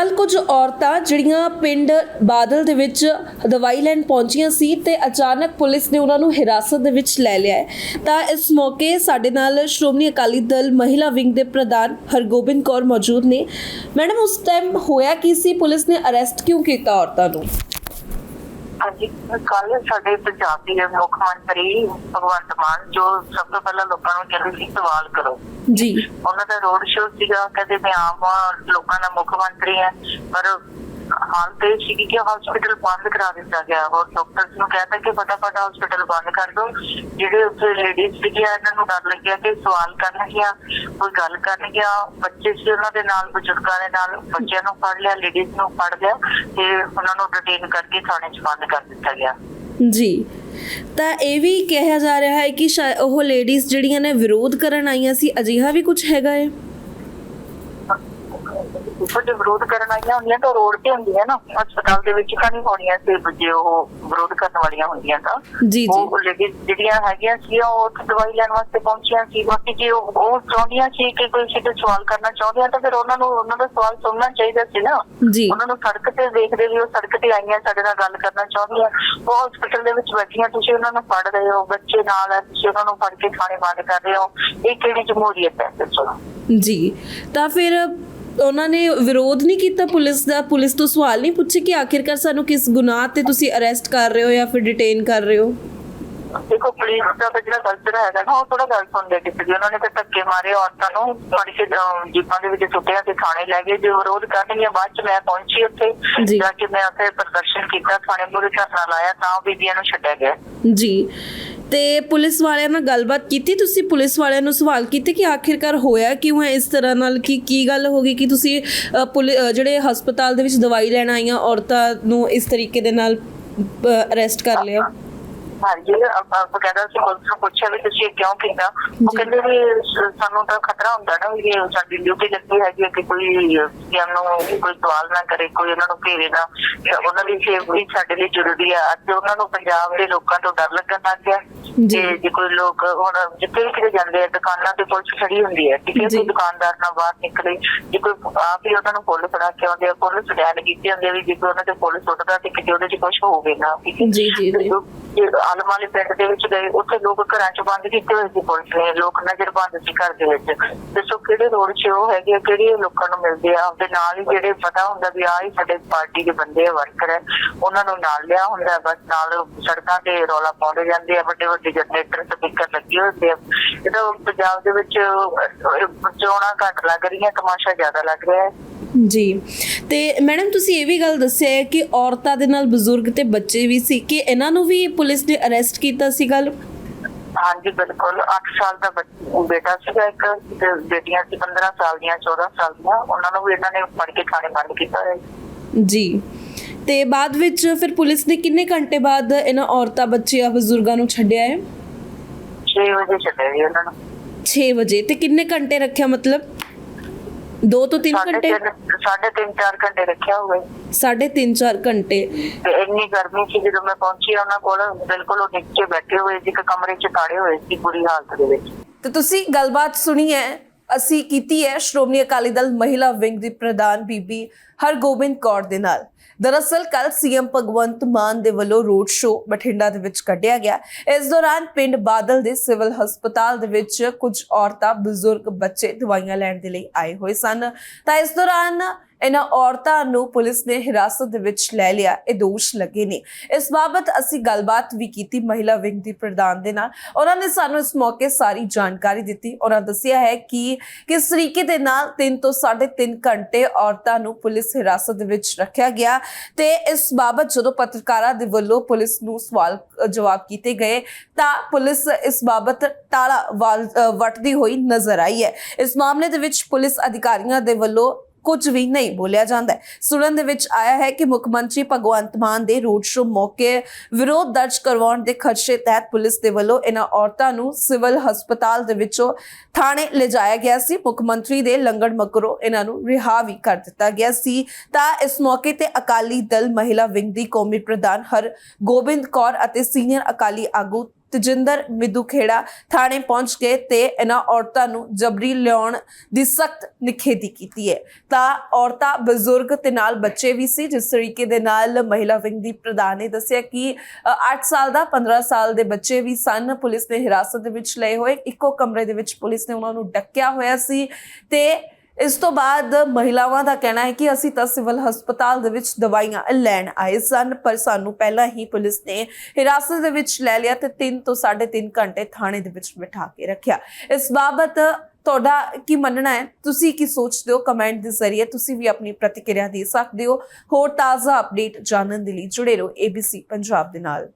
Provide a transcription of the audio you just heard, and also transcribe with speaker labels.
Speaker 1: ਕੱਲ ਕੁਝ ਔਰਤਾਂ ਜਿਹੜੀਆਂ ਪਿੰਡ ਬਾਦਲ ਦੇ ਵਿੱਚ ਦਵਾਈ ਲੈਣ ਪਹੁੰਚੀਆਂ ਸੀ ਤੇ ਅਚਾਨਕ ਪੁਲਿਸ ਨੇ ਉਹਨਾਂ ਨੂੰ ਹਿਰਾਸਤ ਦੇ ਵਿੱਚ ਲੈ ਲਿਆ ਹੈ। ਤਾਂ ਇਸ ਮੌਕੇ ਸਾਡੇ ਨਾਲ ਸ਼੍ਰੋਮਣੀ ਅਕਾਲੀ ਦਲ ਮਹਿਲਾ ਵਿੰਗ ਦੇ ਪ੍ਰਧਾਨ ਹਰਗੋਬਿੰਦ ਕੌਰ ਮੌਜੂਦ ਨੇ। ਮੈਡਮ, ਉਸ ਟਾਈਮ ਹੋਇਆ ਕੀ ਸੀ? ਪੁਲਿਸ ਨੇ ਅਰੈਸਟ ਕਿਉਂ ਕੀਤਾ ਔਰਤਾਂ ਨੂੰ?
Speaker 2: ਹਾਂਜੀ ਕੱਲ ਸਾਡੇ ਪੰਜਾਬ ਦੇ ਮੁੱਖ ਮੰਤਰੀ ਭਗਵੰਤ ਮਾਨ ਜੋ ਸਭ ਤੋਂ ਪਹਿਲਾਂ ਲੋਕਾਂ ਨੂੰ ਕਹਿੰਦੇ ਸੀ ਸਵਾਲ ਕਰੋ।
Speaker 1: ਜੀ।
Speaker 2: ਉਹਨਾਂ ਦਾ ਰੋਡ ਸ਼ੋਅ ਸੀਗਾ ਕਹਿੰਦੇ ਮੈਂ ਆਮ ਲੋਕਾਂ ਦਾ ਮੁੱਖ ਮੰਤਰੀ ਹਾਂ ਪਰ ਹਾਲ ਤੇ ਸੀ ਕਿ ਹਸਪੀਟਲ ਬੰਦ ਕਰਾ ਦਿੱਤਾ ਗਿਆ। ਔਰ ਡਾਕਟਰਸ ਨੂੰ ਕਹਿੰਦਾ ਕਿ ਫਟਾਫਟ ਹਸਪੀਟਲ ਬੰਦ ਕਰ ਦਿਓ। ਜਿਹੜੇ ਉੱਥੇ ਲੇਡੀਜ਼ ਸੀਗੀਆਂ ਇਹਨਾਂ ਨੂੰ ਡਰ ਲੱਗਿਆ ਕਿ ਸਵਾਲ ਕਰਨਗੀਆਂ, ਕੋਈ ਗੱਲ ਕਰਨਗੀਆਂ। ਬੱਚੇ ਸੀ ਉਹਨਾਂ ਦੇ ਨਾਲ, ਬਜ਼ੁਰਗਾਂ ਦੇ ਨਾਲ। ਬੱਚਿਆਂ ਨੂੰ ਫੜ ਲਿਆ ਲੇਡੀਜ਼ ਨੂੰ ਫੜ ਲਿਆ ਤੇ ਉਹਨਾਂ ਨੂੰ ਡਿਟੇਨ ਕਰਕੇ ਥਾਣੇ 'ਚ ਬੰਦ ਕਰ ਦਿੱਤਾ ਗਿਆ।
Speaker 1: ਜੀ। ਤਾਂ ਇਹ ਵੀ ਕਿਹਾ ਜਾ ਰਿਹਾ ਹੈ ਕਿ ਸ਼ਾਇ- ਉਹ ਲੇਡੀਜ਼ ਜਿਹੜੀਆਂ ਨੇ ਵਿਰੋਧ ਕਰਨ ਆਈਆਂ ਸੀ, ਅਜਿਹਾ ਵੀ ਕੁਝ ਹੈਗਾ ਹੈ?
Speaker 2: ਜੇ ਵਿਰੋਧ ਕਰਨ ਆਈਆਂ ਹੁੰਦੀਆਂ ਤਾਂ ਰੋਡ ਤੇ ਹੁੰਦੀਆਂ ਨਾ। ਹਸਪਤਾਲ ਦੇ ਵਿੱਚ ਤਾਂ ਨਹੀਂ ਹੋਣੀਆਂ ਤੇ ਜੇ ਉਹ ਵਿਰੋਧ ਕਰਨ ਵਾਲੀਆਂ ਹੁੰਦੀਆਂ ਤਾਂ।
Speaker 1: ਜੀ ਜੀ।
Speaker 2: ਉਹ ਲੇਡੀਜ਼ ਜਿਹੜੀਆਂ ਹੈਗੀਆਂ ਸੀ ਉਹ ਉੱਥੇ ਦਵਾਈ ਲੈਣ ਵਾਸਤੇ ਪਹੁੰਚੀਆਂ ਸੀ। ਬਾਕੀ ਜੇ ਉਹ ਉਹ ਚਾਹੁੰਦੀਆਂ ਸੀ ਕਿ ਕੋਈ ਕਿਸੇ ਤੋਂ ਸਵਾਲ ਕਰਨਾ ਚਾਹੁੰਦੀਆਂ ਤਾਂ ਫਿਰ ਉਹਨਾਂ ਨੂੰ ਉਹਨਾਂ ਦਾ ਸਵਾਲ ਸੁਣਨਾ ਚਾਹੀਦਾ ਸੀ ਨਾ। ਉਹਨਾਂ ਨੂੰ ਸੜਕ ਤੇ ਦੇਖਦੇ ਵੀ ਉਹ ਸੜਕ ਤੇ ਆਈਆਂ ਸਾਡੇ ਨਾਲ ਗੱਲ ਕਰਨਾ ਚਾਹੁੰਦੀਆਂ। ਉਹ ਹਸਪੀਟਲ ਦੇ ਵਿੱਚ ਬੈਠੀਆਂ ਤੁਸੀਂ ਉਹਨਾਂ ਨੂੰ ਫੜ ਰਹੇ ਹੋ ਬੱਚੇ ਨਾਲ ਹੈ ਤੁਸੀਂ ਉਹਨਾਂ ਨੂੰ ਫੜ ਕੇ ਥਾਣੇ ਬੰਦ ਕਰ ਰਹੇ ਹੋ। ਇਹ ਕਿਹੜੀ ਜਮਹੂਰੀਅਤ ਹੈ ਦੱਸੋ।
Speaker 1: ਜੀ। ਤਾਂ ਫਿਰ ਉਹਨਾਂ ਨੇ ਵਿਰੋਧ ਨਹੀਂ ਕੀਤਾ ਪੁਲਿਸ ਦਾ? ਪੁਲਿਸ ਤੋਂ ਸਵਾਲ ਨਹੀਂ ਪੁੱਛੇ ਕਿ ਆਖਿਰਕਾਰ ਸਾਨੂੰ ਕਿਸ ਗੁਨਾਹ ਤੇ ਤੁਸੀਂ ਅਰੈਸਟ ਕਰ ਰਹੇ ਹੋ ਜਾਂ ਫਿਰ ਡਿਟੇਨ ਕਰ ਰਹੇ ਹੋ?
Speaker 2: ਦੇਖੋ ਪੁਲਿਸ ਦਾ ਤਾਂ ਜਿਹੜਾ ਕਲਚਰ ਹੈਗਾ ਨਾ ਉਹ ਥੋੜਾ ਗੱਲ ਸੁਣਦੇ ਕਿਸੇ ਦੀ। ਉਹਨਾਂ ਨੇ ਤਾਂ ਧੱਕੇ ਮਾਰੇ ਔਰਤਾਂ ਨੂੰ ਫੜ ਕੇ ਜੀਪਾਂ ਦੇ ਵਿੱਚ ਸੁੱਟਿਆ ਤੇ ਥਾਣੇ ਲੈ ਗਏ। ਜੋ ਵਿਰੋਧ ਕਰਨਗੀਆਂ ਬਾਅਦ ਚ ਮੈਂ ਪਹੁੰਚੀ ਉੱਥੇ।
Speaker 1: ਜੀ।
Speaker 2: ਕੇ ਮੈਂ ਉੱਥੇ ਪ੍ਰਦਰਸ਼ਨ ਕੀਤਾ ਥਾਣੇ ਮੂਹਰੇ ਧਰਨਾ ਲਾਇਆ ਤਾਂ ਬੀਬੀਆਂ ਨੂੰ ਛੱਡਿਆ ਗਿਆ।
Speaker 1: ਜੀ। ਤੇ ਪੁਲਿਸ ਵਾਲਿਆਂ ਨਾਲ ਗੱਲਬਾਤ ਕੀਤੀ? ਤੁਸੀਂ ਪੁਲਿਸ ਵਾਲਿਆਂ ਨੂੰ ਸਵਾਲ ਕੀਤੇ ਕਿ ਆਖਿਰਕਾਰ ਹੋਇਆ ਕਿਉਂ ਹੈ ਇਸ ਤਰ੍ਹਾਂ ਨਾਲ? ਕਿ ਕੀ ਗੱਲ ਹੋ ਗਈ ਕਿ ਤੁਸੀਂ ਅ, ਜਿਹੜੇ ਹਸਪਤਾਲ ਦੇ ਵਿੱਚ ਦਵਾਈ ਲੈਣ ਆਈਆਂ ਔਰਤਾਂ ਨੂੰ ਇਸ ਤਰੀਕੇ ਦੇ ਨਾਲ ਅਰੈਸਟ ਕਰ ਲਿਆ?
Speaker 2: ਹਾਂਜੀ ਆਪਾਂ ਬਕਾਇਦਾ ਸੀ ਪੁਲਿਸ ਨੂੰ ਪੁੱਛਿਆ ਵੀ ਤੁਸੀਂ ਇਹ ਕਿਉਂ ਕੀਤਾ ਉਹ। ਕਹਿੰਦੇ ਵੀ ਸ- ਸਾਨੂੰ ਤਾਂ ਖਤਰਾ ਹੁੰਦਾ ਨਾ ਵੀ ਇਹ ਸਾਡੀ ਡਿਊਟੀ ਲੱਗੀ ਹੈਗੀ ਹੈ ਕਿ ਕੋਈ ਕਿਮ ਨੂੰ ਕੋਈ ਸਵਾਲ ਨਾ ਕਰੇ ਕੋਈ ਉਹਨਾਂ ਨੂੰ ਘੇਰੇ ਨਾ ਤੇ ਉਹਨਾਂ ਦੀ ਸੇਫਟੀ ਸਾਡੇ ਲਈ ਜ਼ਰੂਰੀ ਹੈ ਅੱਜ ਉਹਨਾਂ ਨੂੰ ਪੰਜਾਬ ਦੇ ਲੋਕਾਂ ਤੋਂ ਡਰ ਲੱਗਣ ਲੱਗ ਗਿਆ
Speaker 1: ਜੀ।
Speaker 2: ਤੇ ਜੇ ਕੋਈ ਲੋਕ ਹੁਣ ਜਿੱਥੇ ਵੀ ਕਿਤੇ ਜਾਂਦੇ ਆ ਦੁਕਾਨਾਂ ਤੇ ਪੁਲਿਸ ਖੜੀ ਹੁੰਦੀ ਹੈ ਠੀਕ ਹੈ
Speaker 1: ਜੀ।
Speaker 2: ਕੋਈ ਦੁਕਾਨਦਾਰ ਨਾ ਬਾਹਰ ਨਿਕਲੇ ਜੇ ਕੋਈ ਆਪ ਹੀ ਉਹਨਾਂ ਨੂੰ ਪੁੱਲ ਫੜਾ ਕੇ ਆਉਂਦੇ ਆ ਪੁਲਿਸ ਸਟੈਂਡ ਕੀਤੇ ਹੁੰਦੇ ਆ ਵੀ ਜੇ ਕੋਈ ਉਹਨਾਂ ਤੇ ਪੁਲਿਸ ਸੁੱਟਦਾ ਤੇ ਕਿਤੇ ਉਹਦੇ 'ਚ ਕੁਝ ਹੋਵੇ ਨਾ ਠੀਕ ਹੈ
Speaker 1: ਜੀ, ਜੀ, ਜੀ।
Speaker 2: ਜੇ ਆਲਮ ਵਾਲੇ ਪਿੰਡ ਦੇ ਵਿੱਚ ਗਏ, ਉੱਥੇ ਲੋਕ ਘਰਾਂ 'ਚ ਬੰਦ ਕੀਤੇ ਹੋਏ ਸੀ ਪੁਲਿਸ ਨੇ, ਲੋਕ ਨਜ਼ਰ ਬੰਦ ਸੀ ਘਰ ਦੇ ਵਿੱਚ। ਦੱਸੋ ਕਿਹੜੇ ਰੋਡ 'ਚ ਉਹ ਹੈਗੇ ਕਿਹੜੇ ਲੋਕਾਂ ਨੂੰ ਮਿਲਦੇ ਆ? ਆਪਦੇ ਨਾਲ ਹੀ ਜਿਹੜੇ ਪਤਾ ਹੁੰਦਾ ਵੀ ਆਹ ਹੀ ਸਾਡੇ ਪਾਰਟੀ ਦੇ ਬੰਦੇ ਆ, ਵਰਕਰ ਹੈ ਉਹਨਾਂ ਨੂੰ ਨਾਲ ਲਿਆ ਹੁੰਦਾ ਬਸ ਨਾਲ ਸੜਕਾਂ ਤੇ ਰੌਲਾ ਪਾਉਂਦੇ ਜਾਂਦੇ ਆ, ਵੱਡੇ ਵੱਡੇ ਜਨਰੇਟਰ, ਸਪੀਕਰ ਲੱਗੇ ਹੁੰਦੇ ਆ। ਇਹਦਾ ਪੰਜਾਬ ਦੇ ਵਿੱਚ ਚੋਣਾਂ ਘੱਟ ਲੱਗ ਰਹੀਆਂ, ਤਮਾਸ਼ਾ ਜ਼ਿਆਦਾ ਲੱਗ ਰਿਹਾ ਹੈ।
Speaker 1: ਜੀ। ਤੇ ਮੈਡਮ ਤੁਸੀਂ ਇਹ ਵੀ ਗੱਲ ਦੱਸਿਆ ਹੈ ਕਿ ਔਰਤਾਂ ਦੇ ਨਾਲ ਬਜ਼ੁਰਗ ਤੇ ਬੱਚੇ ਵੀ ਸੀ। ਕਿ ਇਹਨਾਂ ਨੂੰ ਵੀ ਪੁਲਿਸ ਨੇ ਅਰੈਸਟ ਕੀਤਾ ਸੀ ਗੱਲ?
Speaker 2: ਹਾਂਜੀ ਬਿਲਕੁਲ। 8 ਸਾਲ ਦਾ ਬੱਚ- ਬੇਟਾ ਸੀਗਾ ਇੱਕ ਤੇ ਬੇਟੀਆਂ ਸੀ 15 ਸਾਲ ਦੀਆਂ 14 ਸਾਲ ਦੀਆਂ। ਉਹਨਾਂ ਨੂੰ ਵੀ ਇਹਨਾਂ ਨੇ ਫੜ ਕੇ ਥਾਣੇ ਬੰਦ ਕੀਤਾ ਹੈ।
Speaker 1: ਜੀ। ਤੇ ਬਾਅਦ ਵਿੱਚ ਫਿਰ ਪੁਲਿਸ ਨੇ ਕਿੰਨੇ ਘੰਟੇ ਬਾਅਦ ਇਹਨਾਂ ਔਰਤਾਂ ਬੱਚਿਆਂ ਬਜ਼ੁਰਗਾਂ ਨੂੰ ਛੱਡਿਆ ਹੈ?
Speaker 2: 6 ਵਜੇ ਛੱਡਿਆ ਜੀ ਉਹਨਾਂ ਨੂੰ।
Speaker 1: 6 ਵਜੇ। ਤੇ ਕਿੰਨੇ ਘੰਟੇ ਰੱਖਿਆ ਮਤਲਬ? 2 ਤੋਂ 3
Speaker 2: ਸਾਢੇ
Speaker 1: ਘੰਟੇ
Speaker 2: ਤਿੰਨ ਸਾਢੇ ਤਿੰਨ ਚਾਰ ਘੰਟੇ ਰੱਖਿਆ ਹੋਇਆ ਜੀ।
Speaker 1: ਸਾਢੇ 3 4 ਘੰਟੇ
Speaker 2: ਤੇ ਇੰਨੀ ਗਰਮੀ ਸੀ ਜਦੋਂ ਮੈਂ ਪਹੁੰਚੀ ਉਹਨਾਂ ਕੋਲ ਬਿਲਕੁਲ ਉਹ ਨੀਚੇ ਬੈਠੇ ਹੋਏ ਸੀ ਇੱਕ ਕਮਰੇ 'ਚ ਤਾੜੇ ਹੋਏ ਸੀ ਬੁਰੀ ਹਾਲਤ ਦੇ ਵਿੱਚ
Speaker 1: ਤੇ ਤੁਸੀਂ ਗੱਲਬਾਤ ਸੁਣੀ ਹੈ ਅਸੀਂ ਕੀਤੀ ਹੈ। ਸ਼੍ਰੋਮਣੀ ਅਕਾਲੀ ਦਲ ਮਹਿਲਾ ਵਿੰਗ ਦੀ ਪ੍ਰਧਾਨ ਬੀਬੀ ਹਰਗੋਬਿੰਦ ਕੌਰ ਦੇ ਨਾਲ। ਦਰਅਸਲ ਕੱਲ ਸੀਐਮ ਭਗਵੰਤ ਮਾਨ ਦੇ ਵੱਲੋਂ ਰੋਡ ਸ਼ੋਅ ਬਠਿੰਡਾ ਦੇ ਵਿੱਚ ਕੱਢਿਆ ਗਿਆ। ਇਸ ਦੌਰਾਨ ਪਿੰਡ ਬਾਦਲ ਦੇ ਸਿਵਲ ਹਸਪਤਾਲ ਦੇ ਵਿੱਚ ਕੁਝ ਔਰਤਾਂ, ਬਜ਼ੁਰਗ ਬੱਚੇ ਦਵਾਈਆਂ ਲੈਣ ਦੇ ਲਈ ਆਏ ਹੋਏ ਸਨ। ਤਾਂ ਇਸ ਦੌਰਾਨ ਇਹਨਾਂ ਔਰਤਾਂ ਨੂੰ ਪੁਲਿਸ ਨੇ ਹਿਰਾਸਤ ਦੇ ਵਿੱਚ ਲੈ ਲਿਆ। ਇਹ ਦੋਸ਼ ਲੱਗੇ ਨੇ। ਇਸ ਬਾਬਤ ਅਸੀਂ ਗੱਲਬਾਤ ਵੀ ਕੀਤੀ ਮਹਿਲਾ ਵਿੰਗ ਦੀ ਪ੍ਰਧਾਨ ਦੇ ਨਾਲ। ਉਹਨਾਂ ਨੇ ਸਾਨੂੰ ਇਸ ਮੌਕੇ ਸਾਰੀ ਜਾਣਕਾਰੀ ਦਿੱਤੀ। ਉਹਨਾਂ ਦੱਸਿਆ ਹੈ ਕਿ ਕਿਸ ਤਰੀਕੇ ਦੇ ਨਾਲ 3 ਤੋਂ 3.5 ਘੰਟੇ ਔਰਤਾਂ ਨੂੰ ਪੁਲਿਸ ਹਿਰਾਸਤ ਦੇ ਵਿੱਚ ਰੱਖਿਆ ਗਿਆ ਤੇ ਇਸ ਬਾਬਤ ਜਦੋਂ ਪੱਤਰਕਾਰਾਂ ਦੇ ਵੱਲੋਂ ਪੁਲਿਸ ਨੂੰ ਸਵਾਲ ਜਵਾਬ ਕੀਤੇ ਗਏ ਤਾਂ ਪੁਲਿਸ ਇਸ ਬਾਬਤ ਟਾਲਾ ਵਾਲ- ਵੱਟਦੀ ਹੋਈ ਨਜ਼ਰ ਆਈ ਹੈ। ਇਸ ਮਾਮਲੇ ਦੇ ਵਿੱਚ ਪੁਲਿਸ ਅਧਿਕਾਰੀਆਂ ਦੇ ਵੱਲੋਂ ਕੁਝ ਵੀ ਨਹੀਂ ਬੋਲਿਆ ਜਾਂਦਾ। ਸੁਣਨ ਦੇ ਵਿੱਚ ਆਇਆ ਹੈ ਕਿ ਮੁੱਖ ਮੰਤਰੀ ਭਗਵੰਤ ਮਾਨ ਦੇ ਰੋਡ ਸ਼ੋਅ ਮੌਕੇ ਵਿਰੋਧ ਦਰਜ ਕਰਵਾਉਣ ਦੇ ਖਰਚੇ ਤਹਿਤ ਪੁਲਿਸ ਦੇ ਵੱਲੋਂ ਇਹਨਾਂ ਔਰਤਾਂ ਨੂੰ ਸਿਵਲ ਹਸਪਤਾਲ ਦੇ ਵਿੱਚੋਂ ਥਾਣੇ ਲਿਜਾਇਆ ਗਿਆ ਸੀ। ਮੁੱਖ ਮੰਤਰੀ ਦੇ ਲੰਗੜ ਮਗਰੋਂ ਇਹਨਾਂ ਨੂੰ ਰਿਹਾ ਵੀ ਕਰ ਦਿੱਤਾ ਗਿਆ ਸੀ। ਤਾਂ ਇਸ ਮੌਕੇ ਤੇ ਅਕਾਲੀ ਦਲ, ਮਹਿਲਾ ਵਿੰਗ ਦੀ ਕੌਮੀ ਪ੍ਰਧਾਨ ਹਰ ਗੋਬਿੰਦ ਕੌਰ ਅਤੇ ਸੀਨੀਅਰ ਅਕਾਲੀ ਆਗੂ ਤਜਿੰਦਰ ਮਿੱਧੂ ਥਾਣੇ ਪਹੁੰਚ ਗਏ ਤੇ ਇਹਨਾਂ ਔਰਤਾਂ ਨੂੰ ਜਬਰੀ ਲਿਆਉਣ ਦੀ ਸਖਤ ਨਿਖੇਧੀ ਕੀਤੀ ਹੈ। ਤਾਂ ਔਰਤਾਂ ਬਜ਼ੁਰਗ ਤੇ ਨਾਲ ਬੱਚੇ ਵੀ ਸੀ, ਜਿਸ ਤਰੀਕੇ ਦੇ ਨਾਲ ਮਹਿਲਾ ਵਿੰਗ ਦੀ ਪ੍ਰਧਾਨ ਨੇ ਦੱਸਿਆ ਕਿ 8 ਸਾਲ ਦਾ 15 ਸਾਲ ਦੇ ਬੱਚੇ ਵੀ ਸਨ। ਪੁਲਿਸ ਨੇ ਹਿਰਾਸਤ ਦੇ ਵਿੱਚ ਲਏ ਹੋਏ। ਇੱਕੋ ਕਮਰੇ ਦੇ ਵਿੱਚ ਪੁਲਿਸ ਨੇ ਉਹਨਾਂ ਨੂੰ ਡੱਕਿਆ ਹੋਇਆ ਸੀ ਤੇ ਇਸ ਤੋਂ ਬਾਅਦ ਮਹਿਲਾਵਾਂ ਦਾ ਕਹਿਣਾ ਹੈ ਕਿ ਅਸੀਂ ਤਾਂ ਸਿਵਲ ਹਸਪਤਾਲ ਦੇ ਵਿੱਚ ਦਵਾਈਆਂ ਲੈਣ ਆਏ ਸਨ, ਪਰ ਸਾਨੂੰ ਪਹਿਲਾਂ ਹੀ ਪੁਲਿਸ ਨੇ ਹਿਰਾਸਤ ਦੇ ਵਿੱਚ ਲੈ ਲਿਆ ਤੇ 3 ਤੋਂ 3.5 ਘੰਟੇ ਥਾਣੇ ਦੇ ਵਿੱਚ ਬਿਠਾ ਕੇ ਰੱਖਿਆ। ਇਸ ਬਾਬਤ ਤੁਹਾਡਾ ਕੀ ਮੰਨਣਾ ਹੈ? ਤੁਸੀਂ ਕੀ ਸੋਚਦੇ ਹੋ ਕਮੈਂਟ ਦੇ ਜ਼ਰੀਏ? ਤੁਸੀਂ ਵੀ ਆਪਣੀ ਪ੍ਰਤੀਕਿਰਿਆ ਦੇ ਸਕਦੇ ਹੋ। ਹੋਰ ਤਾਜ਼ਾ ਅਪਡੇਟ ਜਾਣਨ ਦੇ ਲਈ ਜੁੜੇ ਰਹੋ ABC ਪੰਜਾਬ ਦੇ ਨਾਲ।